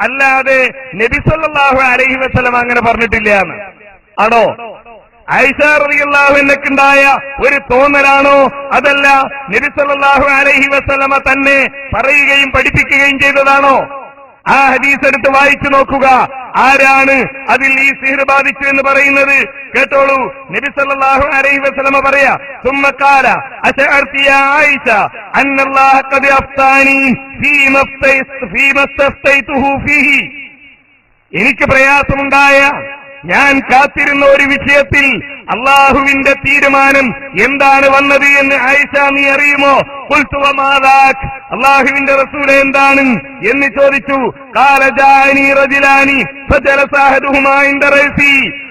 അല്ലാതെ നബിസല്ലാഹു അലഹി വസല്ലം അങ്ങനെ പറഞ്ഞിട്ടില്ല ആണോ? ഐഷാറിയാഹുവിനൊക്കെണ്ടായ ഒരു തോന്നലാണോ? അതല്ല നബിസല്ലാഹു അലഹി വസല്ലമ തന്നെ പറയുകയും പഠിപ്പിക്കുകയും ചെയ്തതാണോ? ആ ഹദീസ് എടുത്ത് വായിച്ചു നോക്കുക. ആരാണ് അതിൽ ഈ സിഹർ ബാധിച്ചു എന്ന് പറയുന്നത്? കേട്ടോളൂ. നബി സല്ലല്ലാഹു അലൈഹി വസല്ലമ പറയാ അഫ്തൈ- ഫീമ അഫ്തൈതുഹു ഫീഹി. എനിക്ക് പ്രയാസമുണ്ടായ ഞാൻ കാത്തിരുന്ന ഒരു വിഷയത്തിൽ അള്ളാഹുവിന്റെ തീരുമാനം എന്താണ് വന്നത് എന്ന് ആയിഷ നീ അറിയുമോ? കുൽത്തുവമാതാക് അള്ളാഹുവിന്റെ റസൂല എന്താണ്? എന്ന് ചോദിച്ചു. കാലജാനി റജിലാനി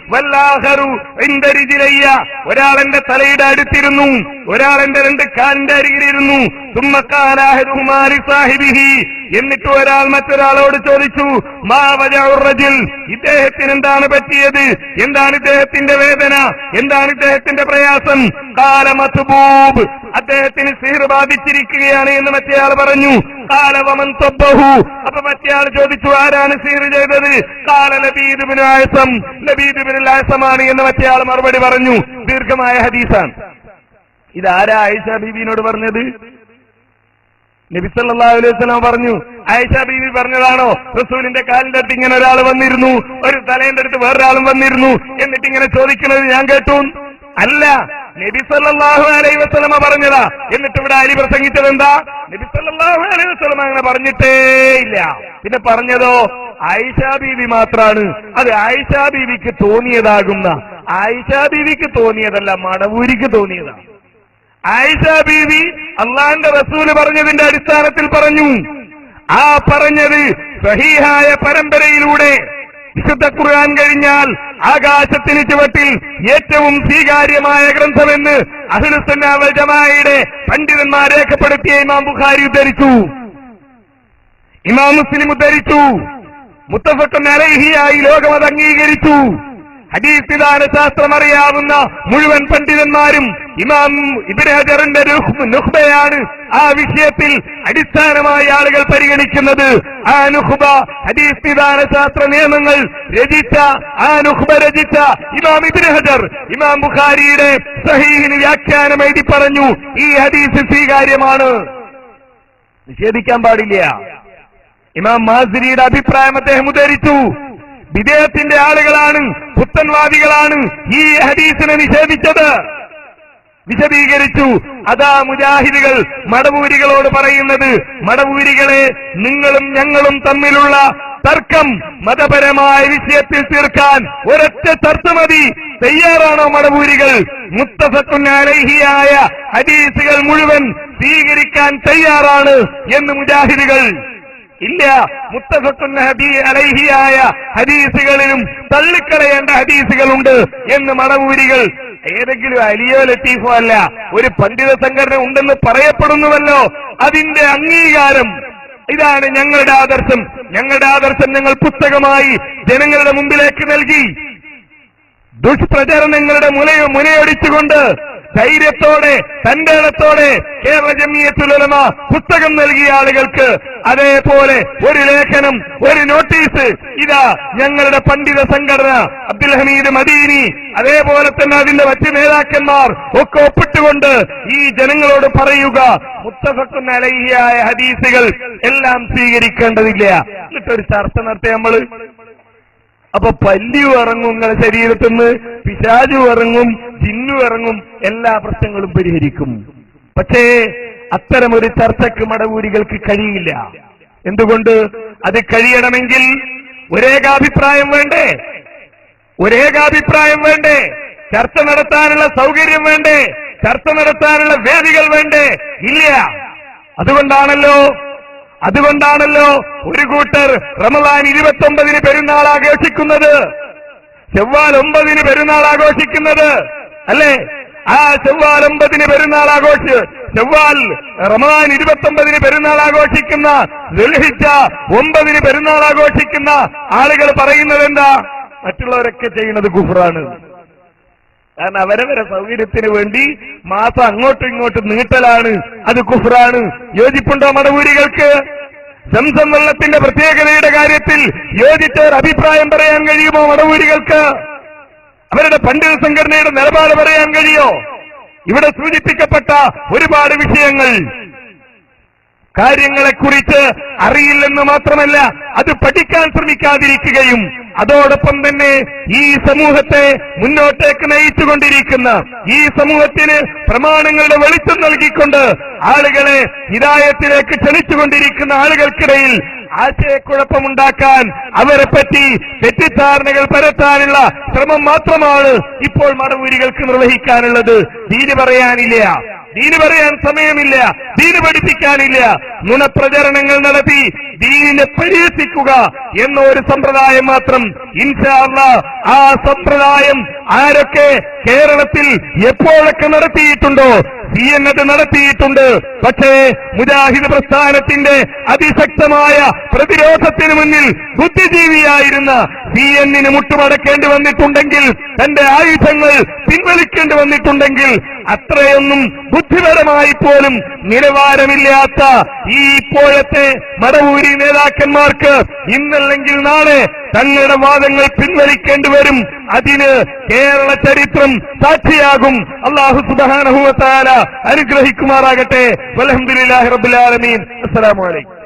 വല്ലാഹറു എന്റെ രിജിലയ്യ ഒരാൾ എന്റെ തലയുടെ അടുത്തിരുന്നു. ഒരാൾ എന്റെ രണ്ട് കാലിന്റെ അരികിലിരുന്നു. തുമ്മക്കാലാഹരുമാരി സാഹിബിഹി. എന്നിട്ട് ഒരാൾ മറ്റൊരാളോട് ചോദിച്ചു മാ വജഉർ റജുൽ? ഇദ്ദേഹത്തിന് എന്താണ് പറ്റിയത്? എന്താണ് ഇദ്ദേഹത്തിന്റെ വേദന? എന്താണ് ഇദ്ദേഹത്തിന്റെ പ്രയാസം? കാലമത്തുബൂബ് അദ്ദേഹത്തിന് സീർ ബാധിച്ചിരിക്കുകയാണ് എന്ന് മറ്റേയാൾ പറഞ്ഞു. കാലവമൻ തൊബഹു അപ്പൊ മറ്റേയാൾ ചോദിച്ചു ആരാണ് സീർ ചെയ്തത്? കാല ലബീദുബിന് ആയസം. ലബീദുബിന് ആയസമാണ് എന്ന് മറ്റേയാൾ മറുപടി പറഞ്ഞു. ദീർഘമായ ഹദീസാണ്. ഇതാരാ ആയിഷ ബീബിനോട് പറഞ്ഞത്? നബിസല്ലാ അലൈഹി സ്വലാം പറഞ്ഞു ആയിഷ ബീവി പറഞ്ഞതാണോ? റസൂലിന്റെ കാലിന്റെ അടുത്ത് ഇങ്ങനെ ഒരാൾ വന്നിരുന്നു. ഒരു തലേന്റെ അടുത്ത് വേറൊരാളും വന്നിരുന്നു. എന്നിട്ട് ഇങ്ങനെ ചോദിക്കുന്നത് ഞാൻ കേട്ടു. അല്ല നബി അലൈഹി വസല്ലമ പറഞ്ഞതാ. എന്നിട്ട് ഇവിടെ അലി പ്രസംഗിച്ചത് എന്താ? നബി അലൈഹി വസല്ലമ അങ്ങനെ പറഞ്ഞിട്ടേ ഇല്ല. പിന്നെ പറഞ്ഞതോ ആയിഷ ബീവി മാത്രാണ്. അത് ആയിഷ ബീവിക്ക് തോന്നിയതാകുന്ന ആയിഷ ബീവിക്ക് തോന്നിയതല്ല മടവൂരിക്ക് തോന്നിയതാണ് ആയിഷ ബീവി അള്ളാന്റെ റസൂൽ പറഞ്ഞതിന്റെ അടിസ്ഥാനത്തിൽ പറഞ്ഞു. ആ പറഞ്ഞത് സഹീഹായ പരമ്പരയിലൂടെ വിശുദ്ധ ഖുർആൻ കഴിഞ്ഞാൽ ആകാശത്തിന് ചുവട്ടിൽ ഏറ്റവും സ്വീകാര്യമായ ഗ്രന്ഥമെന്ന് അഹ്ലുസുന്ന ജമായയുടെ പണ്ഡിതന്മാർ രേഖപ്പെടുത്തിയ ഇമാം ബുഖാരി ഉദ്ധരിച്ചു. ഇമാം മുസ്ലിം ഉദ്ധരിച്ചു. മുത്തഫക്കൻ അലഹിയായി ലോകം അംഗീകരിച്ചു. ഹദീസ് വിധാന ശാസ്ത്രം അറിയാവുന്ന മുഴുവൻ പണ്ഡിതന്മാരും ഇമാം ഇബിന് ഹജറിന്റെ നുഹ്- നുഹ്ബയാണ് ആ വിഷയത്തിൽ അടിസ്ഥാനമായി ആളുകൾ പരിഗണിക്കുന്നത്. ആ നുഹ്ബ ഹദീസ് നിദാന ശാസ്ത്ര നിയമങ്ങൾ രചിച്ച ആ നുഹ്ബ രചിച്ച ഇമാം ഇബ്രഹദർ ഹജർ ഇമാം ബുഖാരിയുടെ സഹീഹിന് വ്യാഖ്യാനം എഴുതി പറഞ്ഞു ഈ ഹദീസ് സ്വീകാര്യമാണ്. നിഷേധിക്കാൻ പാടില്ല. ഇമാം മാസിരിയുടെ അഭിപ്രായം അദ്ദേഹം ഉദ്ധരിച്ചു. വിദേഹത്തിന്റെ ആളുകളാണ് പുത്തൻവാദികളാണ് ഈ ഹദീസിനെ നിഷേധിച്ചത്. വിശദീകരിച്ചു അതാ മുജാഹിദുകൾ മടവൂരികളോട് പറയുന്നത് മടവൂരികളെ നിങ്ങളും ഞങ്ങളും തമ്മിലുള്ള തർക്കം മതപരമായ വിഷയത്തിൽ തീർക്കാൻ ഒരൊറ്റ ചർച്ച മതി. തയ്യാറാണോ മടവൂരികൾ? മുത്തഫക്കുന്നാലഹിയായ ഹദീസുകൾ മുഴുവൻ സ്വീകരിക്കാൻ തയ്യാറാണ് എന്ന് മുജാഹിദുകൾ ഇല്ല. ഹദീ അലൈഹിയായ ഹദീസുകളിലും തള്ളിക്കളയേണ്ട ഹദീസുകളുണ്ട് എന്ന് മടവൂരികൾ ഏതെങ്കിലും അലിയോ ലത്തീഫോ അല്ല ഒരു പണ്ഡിത സംഘടന ഉണ്ടെന്ന് പറയപ്പെടുന്നുവല്ലോ. അതിന്റെ അംഗീകാരം ഇതാണ് ഞങ്ങളുടെ ആദർശം. ഞങ്ങളുടെ ആദർശം ഞങ്ങൾ പുസ്തകമായി ജനങ്ങളുടെ മുമ്പിലേക്ക് നൽകി. ദുഷ്പ്രചരണങ്ങളുടെ മുനയോ മുനയൊടിച്ചുകൊണ്ട് ധൈര്യത്തോടെ തന്റെ ഇടത്തോടെ കേരള ജമിയത്തുലമ പുസ്തകം നൽകിയ ആളുകൾക്ക് അതേപോലെ ഒരു ലേഖനം ഒരു നോട്ടീസ് ഇതാ ഞങ്ങളുടെ പണ്ഡിത സംഘടന അബ്ദുൽ ഹമീദ് മദീനി. അതേപോലെ തന്നെ അതിന്റെ മറ്റ് നേതാക്കന്മാർ ഒക്കെ ഒപ്പിട്ടുകൊണ്ട് ഈ ജനങ്ങളോട് പറയുക മുത്തഫക്കുന്ന അലഹിയായ ഹദീസുകൾ എല്ലാം സ്വീകരിക്കേണ്ടതില്ല. എന്നിട്ടൊരു ചർച്ച നടത്തി നമ്മൾ. അപ്പൊ പല്ലി ഇറങ്ങും നിങ്ങളുടെ ശരീരത്തിൽ നിന്ന് പിശാചു ഇറങ്ങും ജിന്നു ഇറങ്ങും എല്ലാ പ്രശ്നങ്ങളും പരിഹരിക്കും. പക്ഷേ അത്തരമൊരു ചർച്ചക്ക് മടവൂരികൾക്ക് കഴിയില്ല. എന്തുകൊണ്ട്? അത് കഴിയണമെങ്കിൽ ഒരേകാഭിപ്രായം വേണ്ടേ? ഒരേകാഭിപ്രായം വേണ്ടേ? ചർച്ച നടത്താനുള്ള സൗകര്യം വേണ്ടേ? ചർച്ച നടത്താനുള്ള വേദികൾ വേണ്ടേ? ഇല്ല. അതുകൊണ്ടാണല്ലോ അതുകൊണ്ടാണല്ലോ ഒരു കൂട്ടർ റമദാൻ ഇരുപത്തി ഒമ്പതിന് പെരുന്നാൾ ആഘോഷിക്കുന്നത്. ചൊവ്വാൽ ഒമ്പതിന് പെരുന്നാൾ ആഘോഷിക്കുന്നത്. അല്ലേ? ആ ചൊവ്വാൽ ഒമ്പതിന് പെരുന്നാൾ ആഘോഷ് ചൊവ്വാൽ റമദാൻ ഇരുപത്തി ഒമ്പതിന് പെരുന്നാൾ ആഘോഷിക്കുന്ന ദുൽഹിച്ച ഒമ്പതിന് പെരുന്നാൾ ആഘോഷിക്കുന്ന ആളുകൾ പറയുന്നത് എന്താ? മറ്റുള്ളവരൊക്കെ ചെയ്യുന്നത് കുഫറാണ്. കാരണം അവരവരെ സൗകര്യത്തിന് വേണ്ടി മാസം അങ്ങോട്ടും ഇങ്ങോട്ടും നീട്ടലാണ്. അത് കുഫറാണ് യോജിപ്പുണ്ടോ മടവൂരികൾക്ക്? സംസം വെള്ളത്തിന്റെ പ്രത്യേകതയുടെ കാര്യത്തിൽ യോജിച്ച ഒരു അഭിപ്രായം പറയാൻ കഴിയുമോ മടവൂരികൾക്ക്? അവരുടെ പണ്ഡിത സംഘടനയുടെ നിലപാട് പറയാൻ കഴിയോ? ഇവിടെ സൂചിപ്പിക്കപ്പെട്ട ഒരുപാട് വിഷയങ്ങൾ. കാര്യങ്ങളെക്കുറിച്ച് അറിയില്ലെന്ന് മാത്രമല്ല അത് പഠിക്കാൻ ശ്രമിക്കാതിരിക്കുകയും അതോടൊപ്പം തന്നെ ഈ സമൂഹത്തെ മുന്നോട്ടേക്ക് നയിച്ചുകൊണ്ടിരിക്കുന്ന ഈ സമൂഹത്തിന് പ്രമാണങ്ങളുടെ വെളിച്ചം നൽകിക്കൊണ്ട് ആളുകളെ ഹിതായത്തിലേക്ക് ക്ഷണിച്ചുകൊണ്ടിരിക്കുന്ന ആളുകൾക്കിടയിൽ ആശയക്കുഴപ്പമുണ്ടാക്കാൻ അവരെ പറ്റി തെറ്റിദ്ധാരണകൾ പരത്താനുള്ള ശ്രമം മാത്രമാണ് ഇപ്പോൾ മടവൂരികൾക്ക് നിർവഹിക്കാനുള്ളത്. ദീന് പറയാനില്ല. ദീന് പറയാൻ സമയമില്ല. ദീന് പഠിപ്പിക്കാനില്ല. നുണപ്രചരണങ്ങൾ നടത്തി ദീനിനെ പരിഹസിക്കുക എന്ന ഒരു സമ്പ്രദായം മാത്രം. ഇൻഷാള്ള ആ സമ്പ്രദായം ആരൊക്കെ കേരളത്തിൽ എപ്പോഴൊക്കെ നടത്തിയിട്ടുണ്ടോ? സി എൻ അത് നടത്തിയിട്ടുണ്ട്. പക്ഷേ മുജാഹിദ് പ്രസ്ഥാനത്തിന്റെ അതിശക്തമായ പ്രതിരോധത്തിന് മുന്നിൽ ബുദ്ധിജീവിയായിരുന്ന സി എന്നിന് മുട്ടുമടക്കേണ്ടി വന്നിട്ടുണ്ടെങ്കിൽ തന്റെ ആയുധങ്ങൾ പിൻവലിക്കേണ്ടി വന്നിട്ടുണ്ടെങ്കിൽ അത്രയൊന്നും ബുദ്ധിപരമായി പോലും നിലവാരമില്ലാത്ത ഈ ഇപ്പോഴത്തെ മടവൂരി നേതാക്കന്മാർക്ക് ഇന്നല്ലെങ്കിൽ നാളെ തങ്ങളുടെ വാദങ്ങൾ പിൻവലിക്കേണ്ടി വരും. അതിന് കേരള ചരിത്രം സാക്ഷിയാകും. അള്ളാഹു സുബാനഹുവത്താല അനുഗ്രഹിക്കുമാറാകട്ടെ. വലഹമുല്ലാഹി റബുലാലമീൻ അസ്സലാമു അലൈക്കും.